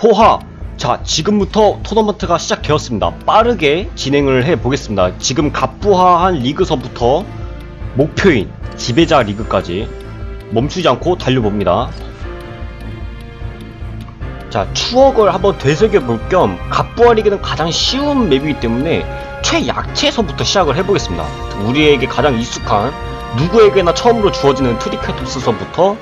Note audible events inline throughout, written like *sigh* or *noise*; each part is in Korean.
포화. 자 지금부터 토너먼트가 시작되었습니다. 빠르게 진행을 해 보겠습니다. 지금 갑부화한 리그서부터 목표인 지배자 리그까지 멈추지 않고 달려봅니다. 자 추억을 한번 되새겨 볼 겸 갑부화 리그는 가장 쉬운 맵이기 때문에 최약체에서부터 시작을 해보겠습니다. 우리에게 가장 익숙한 누구에게나 처음으로 주어지는 트리케토스서부터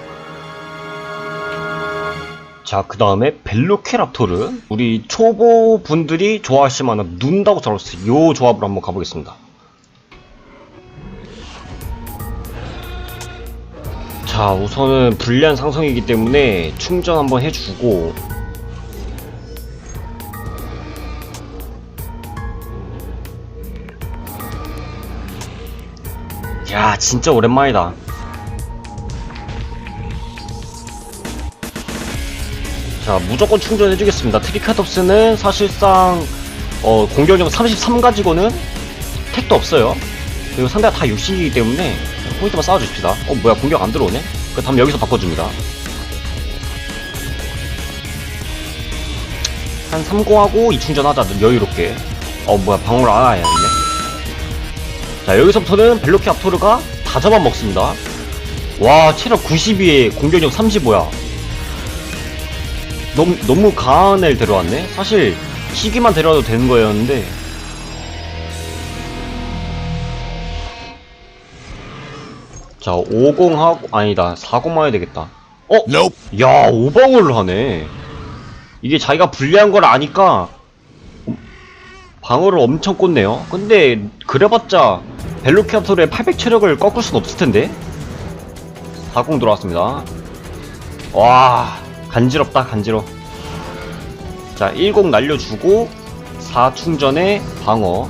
자, 그 다음에 벨로케랍토르. 우리 초보 분들이 좋아하실 만한 눈다우사우루스. 요 조합으로 한번 가보겠습니다. 자, 우선은 불리한 상성이기 때문에 충전 한번 해주고. 야, 진짜 오랜만이다. 자 무조건 충전해주겠습니다. 트리카톱스는 사실상 어, 공격력 33 가지고는 택도 없어요. 그리고 상대가 다 60이기 때문에 포인트만 쌓아줍시다. 어 뭐야 공격 안 들어오네? 그 다음 여기서 바꿔줍니다. 한 30하고 2충전하자 여유롭게. 어 뭐야 방어를 안 해야 했네 자 여기서부터는 벨로키 앞토르가 다 잡아먹습니다. 와 체력 92에 공격력 35야 너무, 너무 강한 애를 데려왔네? 사실, 희귀만 데려와도 되는 거였는데. 자, 50하고, 아니다. 40만 해야 되겠다. 어? 야, 오방을 하네. 이게 자기가 불리한 걸 아니까, 방어를 엄청 꽂네요. 근데, 그래봤자, 벨로키압토르의 800 체력을 꺾을 순 없을 텐데? 40 들어왔습니다. 와, 간지럽다 간지러 자10 날려주고 4 충전에 방어.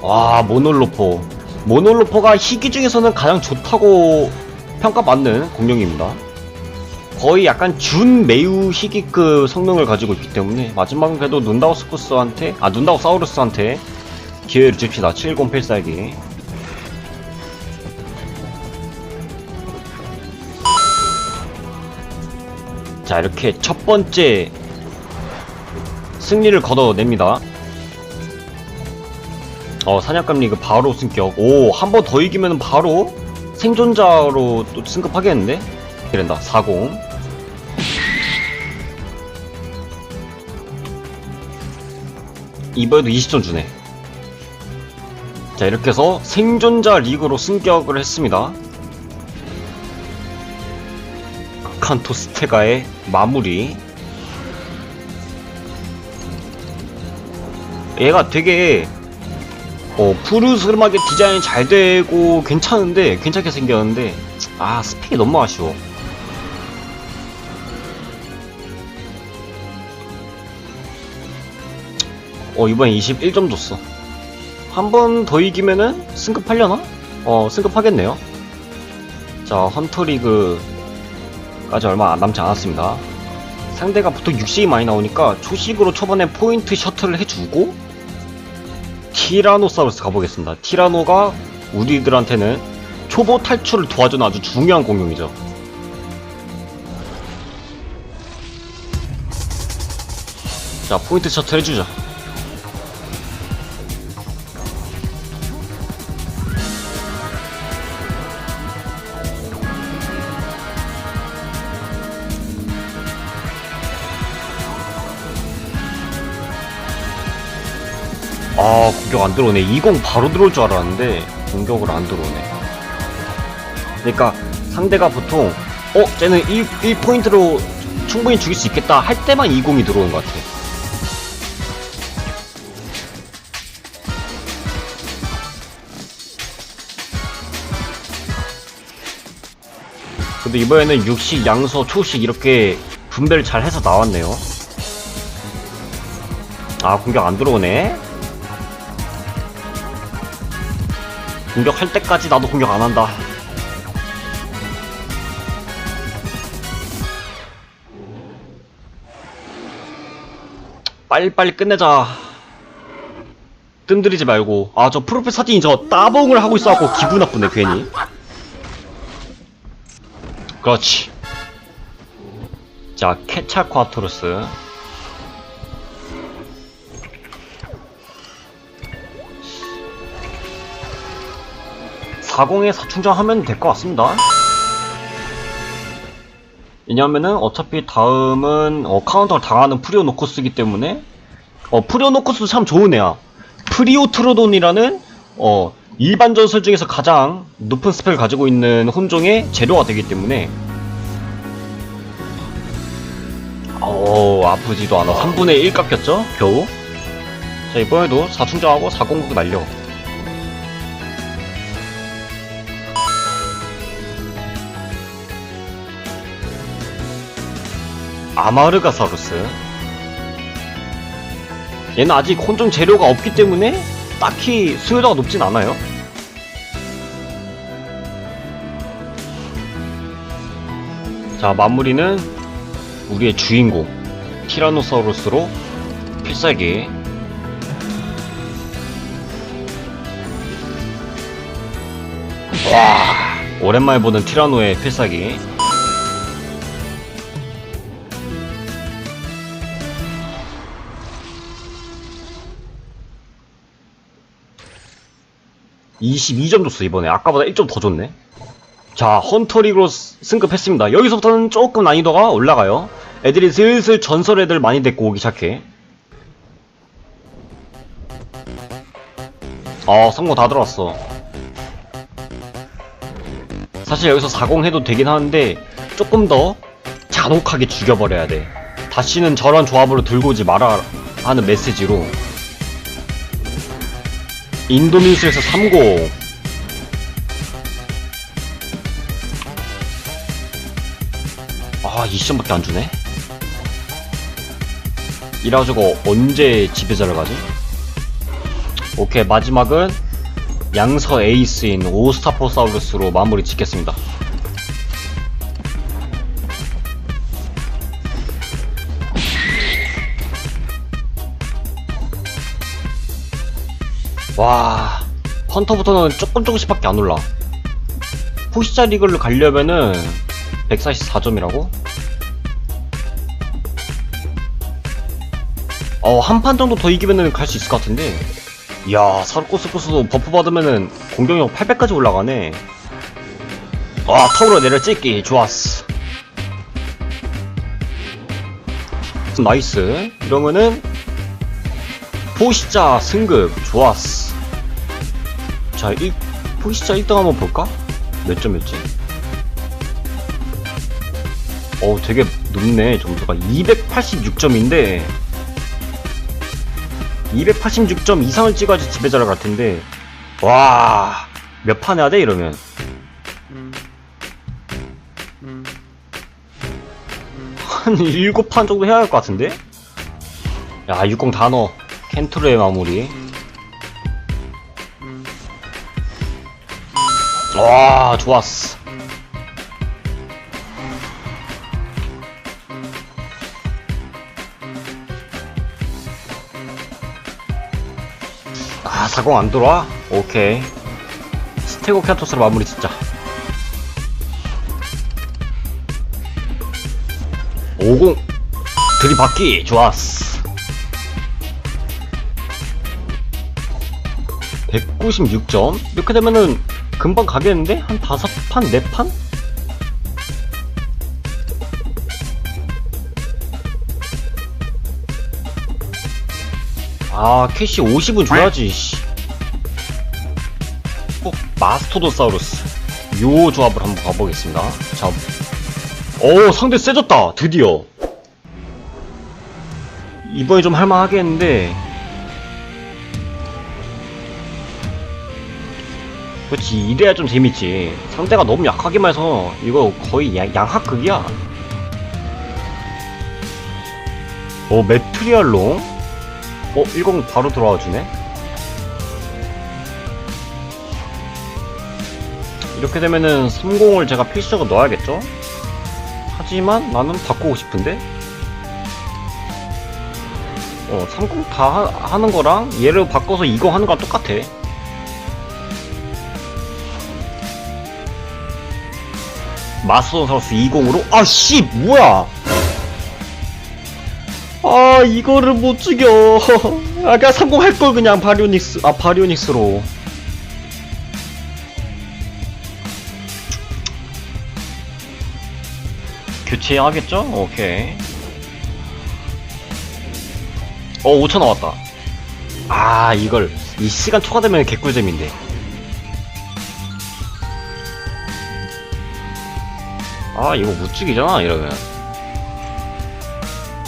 와 모놀로포. 모놀로포가 희귀 중에서는 가장 좋다고 평가받는 공룡입니다. 거의 약간 준 매우 희귀급 성능을 가지고 있기 때문에 마지막은 그래도 눈다우스쿠스한테 아 눈다우사우루스한테 기회를 줍시다. 70 필살기. 자 이렇게 첫 번째 승리를 거둬냅니다. 어 사냥감 리그 바로 승격. 오 한 번 더 이기면 바로 생존자로 또 승급하겠는데? 이런다. 40 이번에도 20점 주네 자 이렇게 해서 생존자 리그로 승격을 했습니다. 칸토스테가의 마무리. 얘가 되게 어, 푸르스름하게 디자인이 잘 되고 괜찮은데 괜찮게 생겼는데 아 스펙이 너무 아쉬워. 어 이번에 21점 줬어 한 번 더 이기면은 승급하려나? 어 승급하겠네요. 자 헌터리그까지 얼마 남지 않았습니다. 상대가 보통 60이 많이 나오니까 초식으로 초반에 포인트 셔틀을 해주고 티라노사우루스 가보겠습니다. 티라노가 우리들한테는 초보 탈출을 도와주는 아주 중요한 공룡이죠. 자 포인트 셔틀 해주자 아 공격 안 들어오네. 20 바로 들어올 줄 알았는데 공격을 안 들어오네. 그러니까 상대가 보통 어 쟤는 1, 1포인트로 충분히 죽일 수 있겠다 할 때만 20이 들어오는 것 같아. 근데 이번에는 육식, 양서, 초식 이렇게 분배를 잘 해서 나왔네요. 아 공격 안 들어오네 공격할 때까지 나도 공격 안 한다. 빨리빨리 끝내자. 뜸들이지 말고 아 저 프로필 사진이 저 따봉을 하고 있어갖고 기분 나쁘네 괜히 그렇지 자 케차쿠아토르스 40에 사충전하면 될 것 같습니다. 왜냐면은 어차피 다음은 어, 카운터를 당하는 프리오 노코스이기 때문에 어, 프리오 노코스도 참 좋은 애야. 프리오 트로돈이라는 어, 일반 전설 중에서 가장 높은 스펙을 가지고 있는 혼종의 재료가 되기 때문에. 어 아프지도 않아. 3분의 1 깎였죠? 겨우? 자 이번에도 4충전하고 4공국 날려 아마르가사루스. 얘는 아직 혼종 재료가 없기 때문에 딱히 수요자가 높진 않아요. 자 마무리는 우리의 주인공 티라노사우루스로 필살기. 와 오랜만에 보는 티라노의 필살기 (22점) 줬어 이번에. 아까보다 1점 더 줬네. 자 헌터리그로 스- 승급했습니다. 여기서부터는 조금 난이도가 올라가요. 애들이 슬슬 전설 애들 많이 데리고 오기 시작해. 어 성공 다 들어왔어. 사실 여기서 40 해도 되긴 하는데 조금 더 잔혹하게 죽여버려야 돼. 다시는 저런 조합으로 들고 오지 마라 하는 메시지로 인도민스에서 30 아, 2시점밖에 안 주네? 이래가지고 언제 지배자를 가지? 오케이, 마지막은 양서 에이스인 오스타포사우루스로 마무리 짓겠습니다. 헌터부터는 조금 조금씩밖에 안 올라. 포시자 리그를 가려면은 144점이라고? 어, 한 판 정도 더 이기면은 갈 수 있을 것 같은데. 이야, 사르코스코스도 버프 받으면은 공격력 800까지 올라가네. 와, 턱으로 내려 찍기. 좋았어. 나이스. 이러면은, 포시자 승급. 좋았어. 자, 이, 포시자 1등 한번 볼까? 몇 점이었지? 어 되게 높네 점수가. 286점인데 286점 이상을 찍어야지 지배자를 갈 텐데. 와 몇 판 해야 돼 이러면? 한 7판 정도 해야 할 것 같은데? 야 60다 넣어. 켄트로의 마무리 와 좋았어 아, 40안 들어와? 오케이. 스테고 캔토스로 마무리 짓자. 50. 들이받기. 좋았어. 196점? 이렇게 되면은 금방 가겠는데? 한 5판? 4판? 아, 캐시 50은 줘야지, 씨. 꼭 마스토도사우루스. 요 조합을 한번 가보겠습니다. 자. 오, 상대 세졌다. 드디어. 이번에 좀 할만하겠는데. 그렇지, 이래야 좀 재밌지. 상대가 너무 약하기만 해서, 이거 거의 양, 양학극이야. 오, 메트리알롱? 어, 10 바로 들어와 주네? 이렇게 되면은 30을 제가 필수적으로 넣어야겠죠? 하지만 나는 바꾸고 싶은데? 어, 30 다 하- 하는 거랑 얘를 바꿔서 이거 하는 거랑 똑같아. 마스터사우스 20으로? 아, 씨! 뭐야! 아, 이거를 못 죽여. *laughs* 아까 성공할 걸, 그냥, 바리오닉스, 아, 바리오닉스로. 교체하겠죠? 오케이. 어, 5천 나왔다. 아, 이걸, 이 시간 초과되면 개꿀잼인데. 아, 이거 못 죽이잖아, 이러면.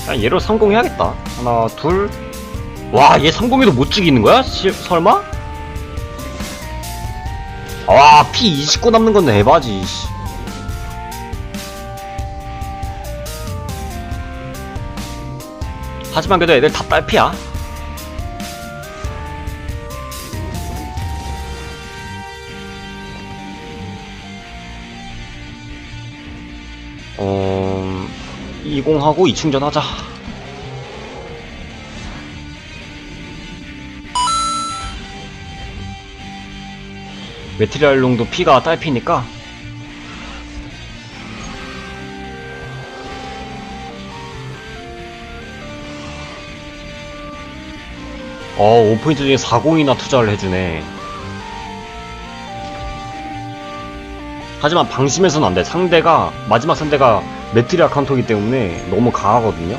그냥 얘로 성공해야겠다. 하나, 둘. 와, 얘 성공해도 못 죽이는 거야? 시, 설마? 와, 피 29 남는 건 에바지, 씨. 하지만 그래도 애들 다 딸피야. 어... 20하고 2충전 하자. 메트리알롱도 피가 딸피니까 어, 5포인트 중에 40이나 투자를 해주네. 하지만 방심해서는 안 돼. 상대가, 마지막 상대가 메트리아 카운터이기 때문에 너무 강하거든요.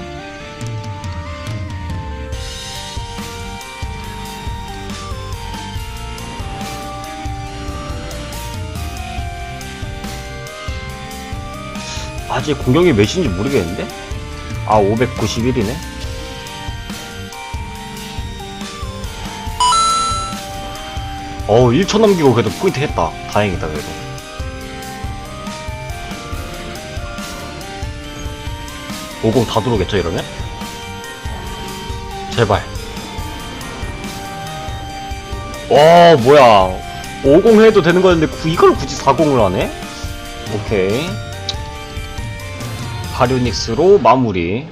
아직 공격이 몇인지 모르겠는데? 아, 591이네? 어우 1초 넘기고 그래도 포인트 했다 다행이다 그래도 오공 다 들어오겠죠 이러면? 제발 와 뭐야 50 해도 되는 거였는데 구- 이걸 굳이 40을 하네? 오케이 바리오닉스로 마무리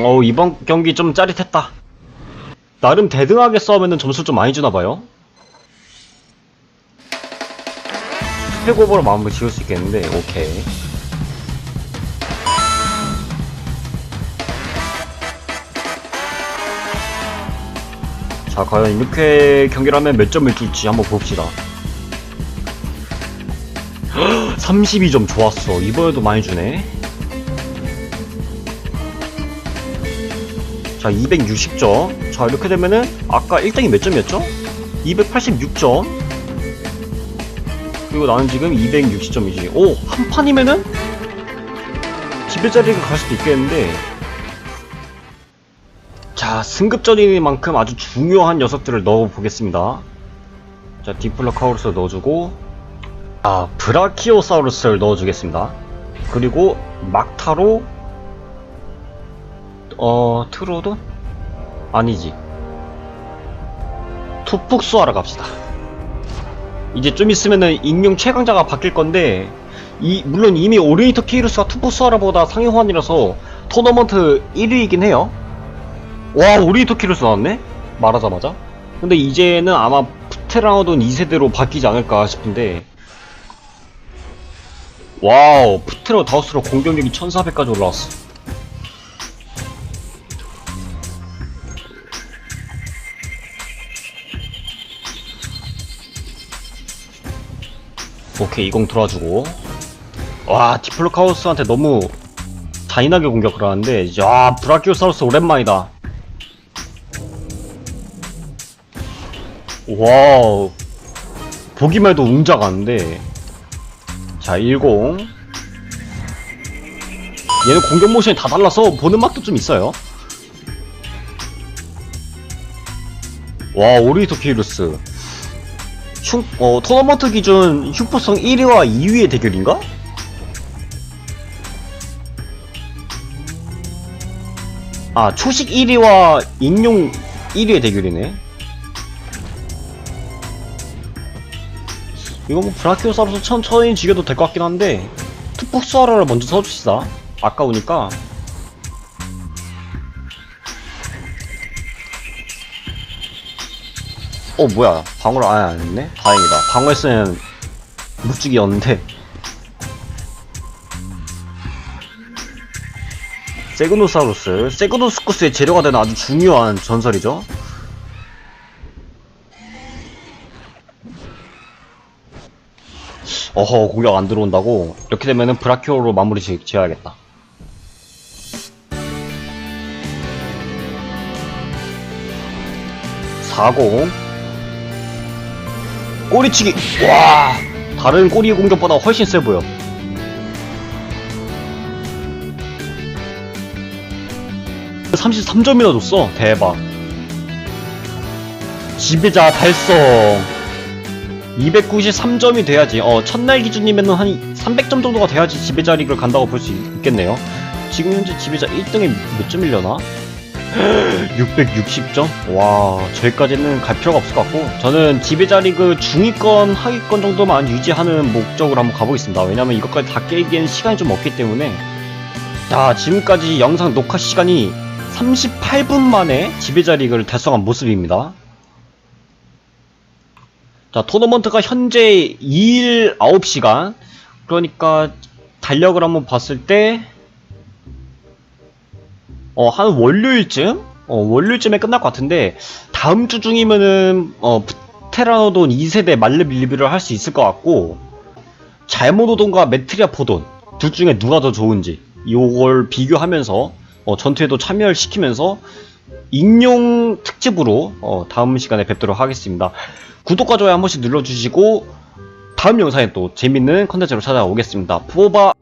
어 이번 경기 좀 짜릿했다 나름 대등하게 싸우면은 점수 좀 많이 주나봐요. 스펙오버로 마음을 지을 수 있겠는데, 오케이. 자, 과연 이렇게 경기를 하면 몇 점을 줄지 한번 봅시다. *gasps* 32점 좋았어. 이번에도 많이 주네. 자 260점 자 이렇게 되면은 아까 1등이 몇 점이었죠? 286점 그리고 나는 지금 260점이지 오! 한 판이면은 지배자리가 갈 수도 있겠는데 자 승급전이니만큼 아주 중요한 녀석들을 넣어보겠습니다 자 디플러카우루스 넣어주고 아 브라키오사우루스를 넣어주겠습니다 그리고 막타로 어, 트로돈? 아니지. 투폭수하러 갑시다. 이제 좀 있으면은 익명 최강자가 바뀔 건데, 이, 물론 이미 오리니터 키루스가 투폭수하라보다 상위 호환이라서 토너먼트 1위이긴 해요. 와, 오리니터 키루스 나왔네? 말하자마자. 근데 이제는 아마 푸테라노돈 2세대로 바뀌지 않을까 싶은데, 와우, 푸테라 다우스로 공격력이 1400까지 올라왔어. 오케이 이공 들어와주고 와 디플로카우스한테 너무 잔인하게 공격을 하는데 야 브라키오사우루스 오랜만이다 와우. 보기만 해도 웅장한데. 자10 얘는 공격 모션이 다 달라서 보는 맛도 좀 있어요. 와 오리토 키루스. 흉, 어, 토너먼트 기준 흉포성 1위와 2위의 대결인가? 아, 초식 1위와 인용 1위의 대결이네. 이거 뭐 브라키오사우루스 천천히 죽여도 될 것 같긴 한데 투푹스하라를 먼저 써줍시다. 아까우니까. 어 뭐야. 방어를 아예 안 했네? 다행이다. 방어했으면 묵직이었는데. 세그노사우루스. 세그노스쿠스의 재료가 되는 아주 중요한 전설이죠. 어허 공격 안 들어온다고? 이렇게 되면은 브라키오로 마무리 지, 지어야겠다. 40 꼬리치기. 와 다른 꼬리 공격보다 훨씬 세 보여. (33점이나) 줬어. 대박. 지배자 달성 293점이 돼야지 어 첫날 기준이면은 한 300점 정도가 돼야지 지배자 리그를 간다고 볼 수 있겠네요 지금 현재 지배자 1등에 몇 점이려나? *gasps* 660점? 와, 저기까지는 갈 필요가 없을 것 같고, 저는 지배자 리그 중위권, 하위권 정도만 유지하는 목적으로 한번 가보겠습니다. 왜냐면 이것까지 다 깨기엔 시간이 좀 없기 때문에. 자, 지금까지 영상 녹화 시간이 38분 만에 지배자 리그를 달성한 모습입니다. 자, 토너먼트가 현재 2일 9시간. 그러니까, 달력을 한번 봤을 때, 어, 한 월요일쯤? 어, 월요일쯤에 끝날 것 같은데, 다음 주 중이면은, 어, 테라노돈 2세대 말렙 리뷰를 할 수 있을 것 같고, 잘모노돈과 메트리아 포돈, 둘 중에 누가 더 좋은지, 요걸 비교하면서, 어, 전투에도 참여를 시키면서, 익룡 특집으로, 어, 다음 시간에 뵙도록 하겠습니다. 구독과 좋아요 한 번씩 눌러주시고, 다음 영상에 또 재밌는 컨텐츠로 찾아오겠습니다. 포바!